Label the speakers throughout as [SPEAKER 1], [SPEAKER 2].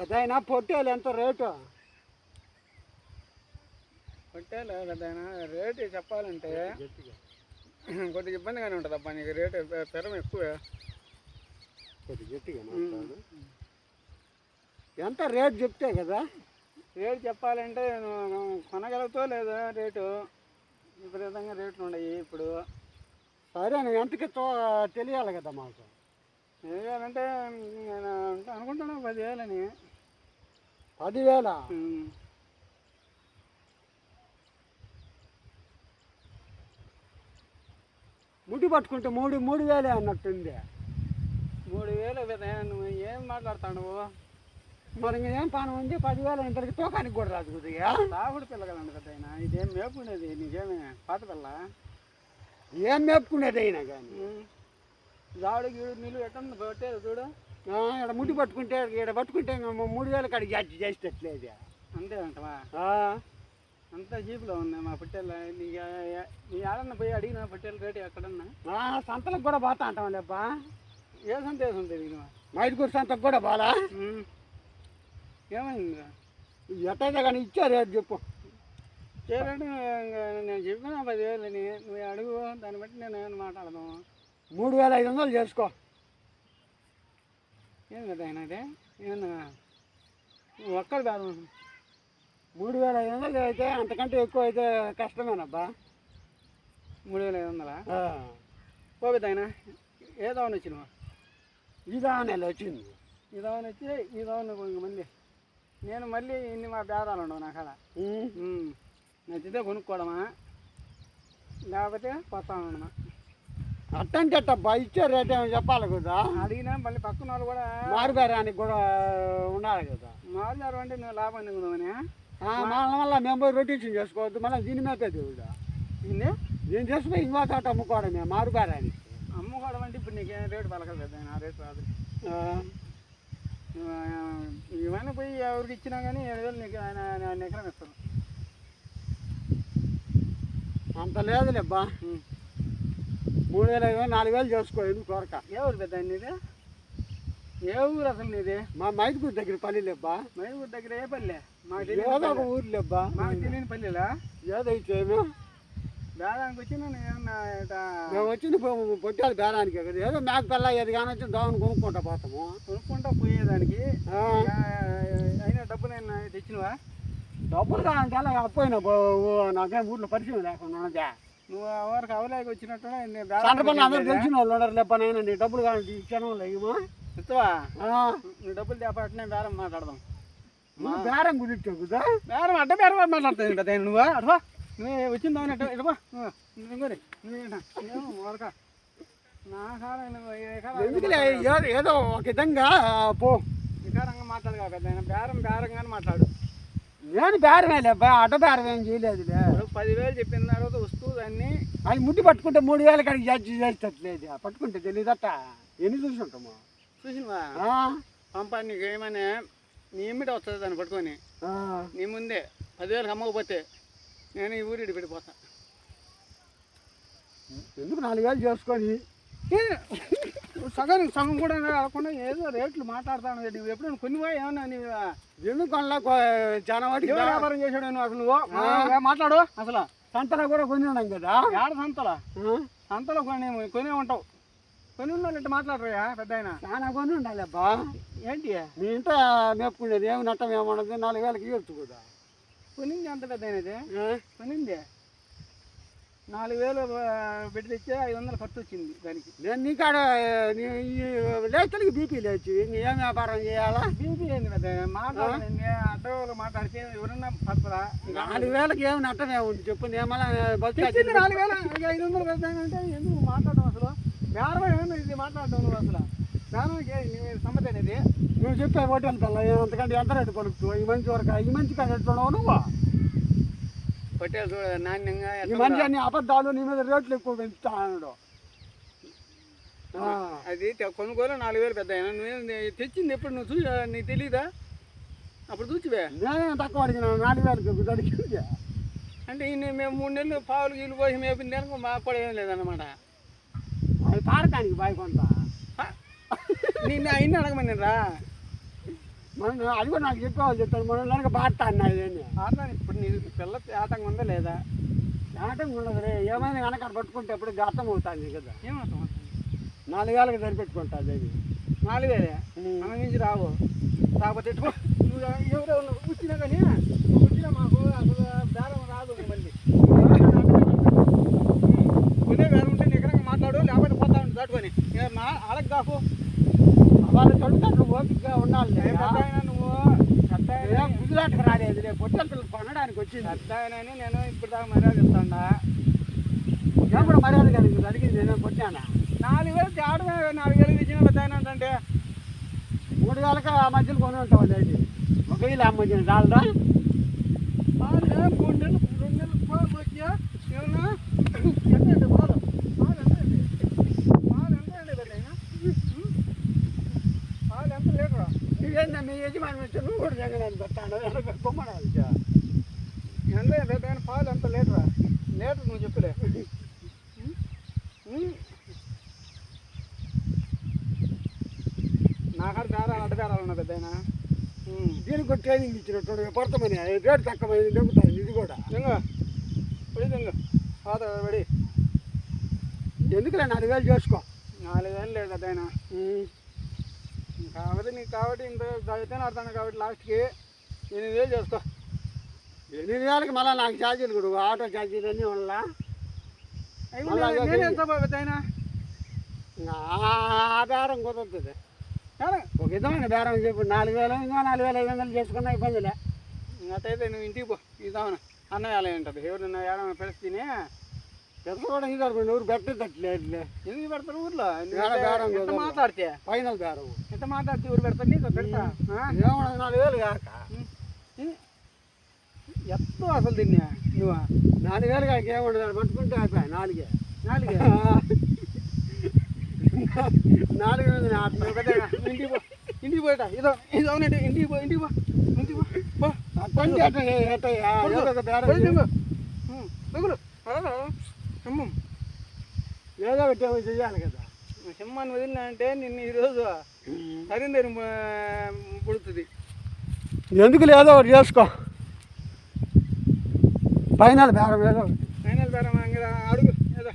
[SPEAKER 1] అదైనా పొట్టేలు ఎంత రేటు?
[SPEAKER 2] పొట్టేలు పెద్దయినా రేటు చెప్పాలంటే కొద్దిగా ఇబ్బందిగానే ఉంటుంది అబ్బా నీకు రేటు పెరం ఎక్కువ.
[SPEAKER 1] కొద్ది గట్టిగా మాట్లాడు. ఎంత రేట్ చెప్తే కదా?
[SPEAKER 2] రేటు చెప్పాలంటే నువ్వు కొనగలుగుతావు లేదా రేటు? విపరీతంగా రేట్లు ఉన్నాయి ఇప్పుడు.
[SPEAKER 1] సరే నువ్వు ఎంతకి తో తెలియాలి కదా మాకు.
[SPEAKER 2] ఏం చేయాలంటే నేను అనుకుంటున్నాను పదివేలని.
[SPEAKER 1] పదివేల. ముడి పట్టుకుంటే మూడు మూడు వేలే అన్నట్టుంది.
[SPEAKER 2] మూడు వేలు నువ్వు ఏం మాట్లాడతావు నువ్వు
[SPEAKER 1] మరి ఇంకా ఏం పని ఉంది? పదివేల ఇంతకి తూకానికి కూడా రాదు కొద్దిగా.
[SPEAKER 2] తాగుడు పిల్లగలండి పెద్దయినా ఇదేం మేపుకునేది? నీకేమి పాత పిల్ల?
[SPEAKER 1] ఏం మేపుకునేది అయినా కానీ.
[SPEAKER 2] జాడు గీడు నీళ్ళు ఎట్టుంది పెట్టేది చూడు.
[SPEAKER 1] ఇక్కడ ముడి పట్టుకుంటే ఇక్కడ పట్టుకుంటే మూడు వేల కాడికి జడ్జి చేసేటట్లేదు
[SPEAKER 2] అంతే అంటవా? అంతా జీపులో ఉన్నాయి మా పొట్టేళ్ళ. నీ ఆడన్న పోయి అడిగిన పొట్టేళ్ళ రేటు ఎక్కడన్నా?
[SPEAKER 1] సంతలకు కూడా పోతా అంటాం లేపా
[SPEAKER 2] ఏ సందేశం తెలియదు
[SPEAKER 1] మైదుకూరు సంతకు కూడా పోలా?
[SPEAKER 2] ఏమైంది
[SPEAKER 1] ఎట్టయితే కానీ ఇచ్చారు రేటు చెప్పు.
[SPEAKER 2] చేరంటే నేను చెప్పిన పదివేలని నువ్వు అడుగు దాన్ని బట్టి నేను ఏమైనా మాట్లాడదాం
[SPEAKER 1] మూడు వేల ఐదు వందలు చేసుకో.
[SPEAKER 2] ఏం కదా ఆయన అదే? ఏమన్నా ఒక్కడు కాదు.
[SPEAKER 1] మూడు వేల ఐదు వందలు అయితే అంతకంటే ఎక్కువ అయితే కష్టమేనబ్బా.
[SPEAKER 2] మూడు వేల ఐదు వందలా?
[SPEAKER 1] ఆ,
[SPEAKER 2] పోపిద్దు ఆయన ఏ దవన వచ్చినావు
[SPEAKER 1] ఇదా నెల వచ్చింది?
[SPEAKER 2] ఈ దవన వచ్చి ఈ దవన కొంతమంది నేను మళ్ళీ ఇన్ని మా బేదాలు ఉండవు నా.
[SPEAKER 1] ఉమ్.
[SPEAKER 2] నచ్చితే కొనుక్కోవడమా లేకపోతే కొత్త ఉండమా
[SPEAKER 1] అట్టంటే అట్టబ్బా ఇచ్చే రేట్ ఏమో చెప్పాలి కదా.
[SPEAKER 2] అడిగినా మళ్ళీ పక్కన వాళ్ళు కూడా
[SPEAKER 1] మారుబేరానికి కూడా ఉండాలి కదా.
[SPEAKER 2] మారుదారు అంటే నువ్వు లాభం
[SPEAKER 1] ఆ, మళ్ళీ మళ్ళీ మేము పోయి రొటేషన్ చేసుకోవద్దు మళ్ళీ దీని మేపే దేవుడు
[SPEAKER 2] ఏంది
[SPEAKER 1] నేను చేసుకుని ఇంకో చోట అమ్ముకోవడమే మారుబేరానికి
[SPEAKER 2] అమ్ముకోవడం అంటే ఇప్పుడు నీకేం రేటు పలకదు కదా ఆ రేటు రాదు. ఇవన్నీ పోయి ఎవరికి ఇచ్చినా కానీ ఏడు వేలు నీకు ఆయన ఎకరం ఇస్తాను
[SPEAKER 1] అంత లేదులేబ్బా. మూడు వేల ఐదు వందలు నాలుగు వేలు చేసుకో ఎందుకు కొరక
[SPEAKER 2] ఏ ఊరు పెద్ద నీది ఏ ఊరు అసలు నీది
[SPEAKER 1] మా మైదుకూరు దగ్గర పల్లి లేబ్బా
[SPEAKER 2] మైఊరు దగ్గర ఏ పల్లె మాకు
[SPEAKER 1] ఏదో
[SPEAKER 2] తెలియని
[SPEAKER 1] ఒక
[SPEAKER 2] పల్లె.
[SPEAKER 1] ఊరు లేబ్బా
[SPEAKER 2] మాకు తెలియని పల్లెలా
[SPEAKER 1] ఏదైతే ఏమో
[SPEAKER 2] బేదానికి వచ్చి నేను ఏమన్నా ఇట్టా
[SPEAKER 1] మేము వచ్చింది పొ- పొట్టాలి బేరానికి కదా ఏదో మేక పిల్ల ఏది కానీ వచ్చి దావని కొనుక్కుంటా పోతాము
[SPEAKER 2] కొనుక్కుంటా పోయేదానికి
[SPEAKER 1] ఆ,
[SPEAKER 2] ఆ, అయినా డబ్బు నేను తెచ్చినవా
[SPEAKER 1] డబ్బులు కావాలంటే అలా అపోయినా నాకేం ఊర్లో పరిచయం లేకుండా ఉన్నదా
[SPEAKER 2] నువ్వు ఎవరికి అవలేక వచ్చినట్టు
[SPEAKER 1] అందరూ తెలిసిన వాళ్ళు ఉన్నారు లేపనైనా నీ డబ్బులు కావాలంటే ఇచ్చాను లేమా
[SPEAKER 2] ఇస్తావా నువ్వు డబ్బులు తేపట్నే బేరం మాట్లాడదాం.
[SPEAKER 1] బేరం గురించి కదా?
[SPEAKER 2] బేరం అడ్డ బేరం మాట్లాడుతుంది కదా నువ్వు? అడవా నువ్వు వచ్చింది అవును అట్ట ఇడవా నువ్వు నువ్వు నా
[SPEAKER 1] ఎందుకులే? ఏదో- ఒక విధంగా పో.
[SPEAKER 2] వికారంగా మాట్లాడు కాదు పెద్ద బేరం బేరంగానే మాట్లాడు.
[SPEAKER 1] నేను బేరమే లేబ్బా అడ్డ బేరం ఏం చేయలేదులే
[SPEAKER 2] పదివేలు చెప్పిన తర్వాత వస్తువు దాన్ని
[SPEAKER 1] అది ముట్టి పట్టుకుంటే మూడు వేల కాడికి జడ్జి చేసేటట్లేదు. పట్టుకుంటే తెలియదట. ఎన్ని చూసుంటాము
[SPEAKER 2] చూసినవా?
[SPEAKER 1] ఆ,
[SPEAKER 2] పంప నీకు ఏమని నీ ఇమ్మిట వస్తుంది దాన్ని పట్టుకొని. నీ ముందే పదివేలకు అమ్మకపోతే నేను ఈ ఊరి పెడిపోతా
[SPEAKER 1] ఎందుకు నాలుగు వేలు చేసుకొని?
[SPEAKER 2] సగం సగం కూడా కాకుండా ఏదో రేట్లు మాట్లాడతాను నువ్వు ఎప్పుడైనా కొన్నివా ఏమన్నా నీవు
[SPEAKER 1] ఎందుకు అలా చాలా వాటికి
[SPEAKER 2] వ్యాపారం చేసాడు నువ్వు అసలు? నువ్వు? మాట్లాడు. అసలు?
[SPEAKER 1] సంతలో కూడా కొని ఉన్నాం కదా?
[SPEAKER 2] ఏడ సంతలా? సంతలో కొని కొనే ఉంటావు. కొని ఉన్న ఇట్లా మాట్లాడరా పెద్ద ఆయన?
[SPEAKER 1] చాలా కొని ఉండాలి అబ్బా
[SPEAKER 2] ఏంటి?
[SPEAKER 1] మీ ఇంట మేపుకునేది ఏమి నట్టం ఏమన్నది నాలుగు వేలకి ఇవ్వచ్చు
[SPEAKER 2] కొనింది ఎంత పెద్ద అయినది కొనింది? నాలుగు వేలు పెట్టి తెచ్చే ఐదు వందలు ఖర్చు వచ్చింది దానికి.
[SPEAKER 1] నేను నీ కాడ నీ ఈ లేచలకి బీపీ లేచి ఏం వ్యాపారం చేయాలా?
[SPEAKER 2] బీపీ ఏంది మాట్లాడండి అడ్డవాళ్ళు మాట్లాడితే ఎవరన్నా పడతారా
[SPEAKER 1] నాలుగు వేలకి ఏమి నట్టం ఏముంది చెప్పు నేను మళ్ళీ
[SPEAKER 2] తెచ్చింది
[SPEAKER 1] బతికి
[SPEAKER 2] నాలుగు వేల ఐదు వందలు పెడతాను అంటే ఎందుకు మాట్లాడడం అసలు? బేరం ఏమన్నా ఇది మాట్లాడడం నువ్వు అసలు? బేరానికి నీ సమ్మతి అనేది.
[SPEAKER 1] నువ్వు చెప్పే హోటల్ పిల్ల అంతకంటే ఎంత రేటు పలుకుతావు ఈ మంచి వరకు ఈ మంచి కాడ ఎట్టున్నావు నువ్వు?
[SPEAKER 2] పట్టేలు చూడ నాణ్యంగా
[SPEAKER 1] ఈ మంచి అన్ని అబద్ధాలు నీ మీద రేట్లు ఎక్కువ పెంచుతా అన్నాడు.
[SPEAKER 2] అది కొనుగోలు నాలుగు వేలు పెద్ద నువ్వు తెచ్చింది ఎప్పుడు? నువ్వు చూసి నీకు తెలీదా? అప్పుడు చూచివే.
[SPEAKER 1] నేనే తక్కువ అడిగిన నాలుగు వేలకి అడిగింది.
[SPEAKER 2] అంటే ఇన్ని మేము మూడు నెలలు పావులు గీలు పోసి మేపిన నెలకు మా కూడా ఏం లేదన్నమాట.
[SPEAKER 1] అది పారకానికి బాయ్ కొంత
[SPEAKER 2] నిన్ను అయిన అడగమని రా.
[SPEAKER 1] మనం అది కూడా నాకు చెప్పేవాళ్ళు చెప్తాను మనం నెలకి బాట అన్నది
[SPEAKER 2] ఇప్పుడు నీ పిల్ల ఆటంగా ఉందా లేదా?
[SPEAKER 1] ఆటం ఉండదు రే ఏమైనా వెనక పట్టుకుంటే ఎప్పుడు అర్థం అవుతుంది కదా.
[SPEAKER 2] ఏమవుతాం
[SPEAKER 1] నాలుగేళ్ళకి సరిపెట్టుకుంటుంది అది.
[SPEAKER 2] నాలుగేదే మన నుంచి రావు. కాకపోతే ఎట్టుకో నువ్వు ఎవరో కూర్చున్నా కానీ కూర్చున్నా మాకు అసలు బేరం రాదు మళ్ళీ కొనే బేరం ఉంటే నికరంగా మాట్లాడు లేకపోతే పోతా ఉండు దాటుకొని ఇక మా ఆడకు కాకు
[SPEAKER 1] వాళ్ళ చదువుతాడు ఓపికగా ఉండాలి
[SPEAKER 2] ఏం పెద్ద ఆయన నువ్వు పెద్ద ఆయన
[SPEAKER 1] ఏం గుజరాత్కి రాలేదు రేపు పొట్టల పిల్లలు కొనడానికి వచ్చింది.
[SPEAKER 2] పెద్ద ఆయనని నేను ఇప్పుడు దాకా మర్యాద ఇస్తాడా
[SPEAKER 1] నేను కూడా మర్యాద కలిగింది అడిగింది నేను కొట్టానా?
[SPEAKER 2] నాలుగు వేలు తేడమే నాలుగు వేలు ఇచ్చిన పెద్ద ఆయన అంటే
[SPEAKER 1] మూడు వేలకు ఆ మధ్యలో కొని ఉంటాం అది ఒక వేలు అమ్మొచ్చిన చాలదా
[SPEAKER 2] పాలే మూడు నెలలు రెండు నెలలు ఏమన్నా ఎంత అండి పాలు పాలు ఎంత అండి పాలు ఎంత అండి పెద్ద ఆయన? ఉం? పాలు ఎంత లీటరా
[SPEAKER 1] నువ్వేందా మీ యజమాని వచ్చి నువ్వు కూడా జగనాన్ని పెట్టాను బొమ్మడాలి
[SPEAKER 2] ఎంత పెద్ద ఆయన పాలు ఎంత లీటరా లీటర్ నువ్వు చెప్పులే ఉం? ఉం? నాకాడ బేరాలు అడ్డ బేరాలు ఉన్నా పెద్ద.
[SPEAKER 1] దీనికి కూడా ట్రైనింగ్ ఇచ్చినట్టు పడతామని రేటు తక్కువైంది దొరుకుతుంది ఇది కూడా.
[SPEAKER 2] దింగు. పాత పడి.
[SPEAKER 1] ఎందుకులే నాలుగు వేలు చేసుకో?
[SPEAKER 2] నాలుగు వేలు లేదు ఆయన. కాబట్టి నీకు కాబట్టి ఇంత చదివితేనే ఆడతాను కాబట్టి లాస్ట్కి ఎనిమిది వేలు చేసుకో.
[SPEAKER 1] ఎనిమిది వేలకి మళ్ళీ నాకు ఛార్జీలు కూడా ఆటో ఛార్జీలు అన్నీ వల్ల
[SPEAKER 2] నేను- ఆయన?
[SPEAKER 1] ఆ బేరం కుదురుతుంది ఒక విధమైన బేరం చెప్పు. నాలుగు వేలు ఇంకో నాలుగు వేల ఐదు వందలు చేసుకున్నా ఇబ్బందిలే.
[SPEAKER 2] అట్టయితే నువ్వు ఇంటికి పో. ఇద్దామని అన్న వేళ ఉంటుంది ఎవరు నిన్న ఏడమైనా పరిస్థితిని
[SPEAKER 1] పెద్ద కూడా ఇది అనుకోండి ఎవరు పెట్టేటట్లేదు
[SPEAKER 2] ఎందుకు పెడతారు ఊర్లో? ఎంత. మాట్లాడితే?
[SPEAKER 1] ఫైనల్ బేరం.
[SPEAKER 2] ఎంత మాట్లాడితే ఊరు పెడతారు? నీకు పెడతా?
[SPEAKER 1] నాలుగు వేలు కాక?
[SPEAKER 2] ఎత్తావు అసలు తిన్నా నువ్వు
[SPEAKER 1] నాలుగేళ్ళు కాకి ఏముండదు పట్టుకుంటే అయిపోయా నాలుగే.
[SPEAKER 2] నాలుగే?
[SPEAKER 1] నాలుగు
[SPEAKER 2] ఇంటికి పో ఇంటికి పోయిటా ఇదో ఇదో ఇంటికి పో ఇంటికి పో ఇంటికి పో
[SPEAKER 1] పండి దగ్గర. సింహం. ఏదో ఒకటి చేయాలి కదా.
[SPEAKER 2] సింహాన్ని వదిలినా అంటే నిన్ను ఈరోజు హరిందరి పుడుతుంది.
[SPEAKER 1] ఎందుకు లేదో ఒకటి చేసుకో. ఫైనల్ బేరం ఏదో
[SPEAKER 2] ఫైనల్ బేరం అడుగు ఏదో.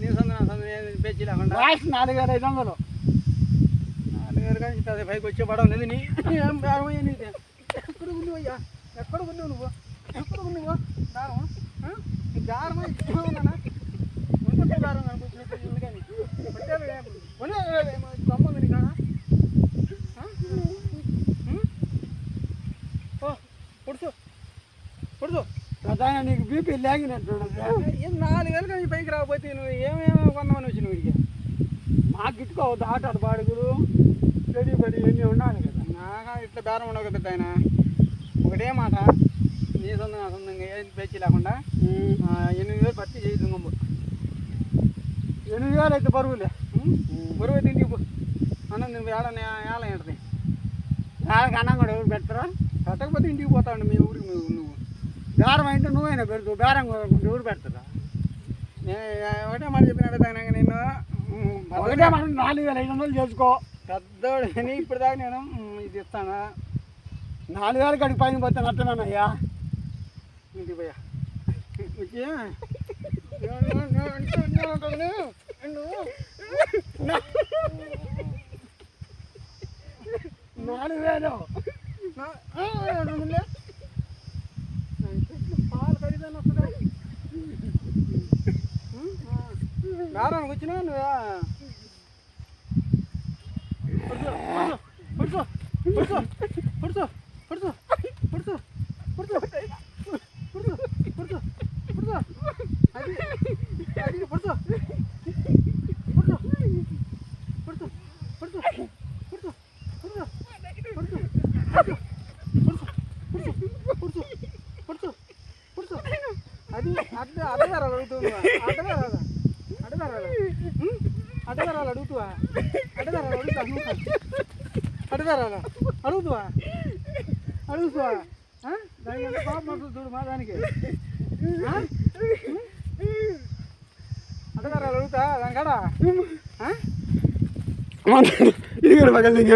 [SPEAKER 2] నీ సందన బెచ్చి లేకుండా.
[SPEAKER 1] లాస్ట్ నాలుగువేల ఐదు వందలు.
[SPEAKER 2] నాలుగువేలు కానీ అదే పైకి వచ్చే పడవ లేదు నీ. ఏం బేరం అయ్యా నీదే? ఎక్కడ ఉన్నావయ్యా ఎక్కడ ఉన్నావు నువ్వు? ఎక్కడ ఉన్నావు? బేరం బేరం ఉన్నానా ఉంటే బేరం అనుకుంటున్నాను కానీ ఉంటే గమ్మ ఉంది నీకా
[SPEAKER 1] ప్రధాన నీకు బీపీ లేగినట్టున్నది
[SPEAKER 2] ఏం నాలుగు వేలు కానీ పైకి రాకపోతే నువ్వు ఏమేమో కొన్నామని వచ్చి నువ్వు
[SPEAKER 1] మాకు ఇట్టుకోవద్దు ఆట బాడుగులు రెడీ పడి ఇవన్నీ ఉండాలి కదా.
[SPEAKER 2] నాగా ఇట్లా బేరం ఉండవు కదా ఆయన ఒకటే మాట నీ సొంత నా సొంతంగా ఏది పేచి లేకుండా ఎనిమిది వేలు పత్తి చేయి దుంగమ్మ
[SPEAKER 1] ఎనిమిది వేలు అయితే పరుగులే
[SPEAKER 2] బరువు అయితే ఇంటికి అన్నం నేను ఏడ ఏళ్ళ ఏంటది
[SPEAKER 1] వాళ్ళకి అన్నం కూడా ఎవరు పెడతారా?
[SPEAKER 2] కట్టకపోతే ఇంటికి పోతాండి మీ ఊరికి నువ్వు నువ్వు.
[SPEAKER 1] బేరం అంటే నువ్వైనా పెడుతు బేరం ఎవరు పెడతారా?
[SPEAKER 2] ఒకటే మాట చెప్పిన తగినాక నేను
[SPEAKER 1] ఒకటే మనం నాలుగు వేల ఐదు వందలు చేసుకో.
[SPEAKER 2] పెద్దోడని ఇప్పుడు దాకా నేను ఇది ఇస్తాను?
[SPEAKER 1] నాలుగు వేలకి అడిగి పైన పోతాను అయ్యా
[SPEAKER 2] ఇంటి పోయా.
[SPEAKER 1] నాలుగు వేలు.
[SPEAKER 2] బేరానికి వచ్చినా నువ్వా? పడుచో పడుచో పడుచో పడుచో పడుచో పడుచో పడుచో పడుచో పడుచో అది అడుగుతారా అడుగుతావా అడుగుతావా దానికంటే పాపం వస్తుంది చూడు మా దానికి అడుగుతారా అడుగుతా దానికాడా
[SPEAKER 1] ఇది కూడా పగలింగ్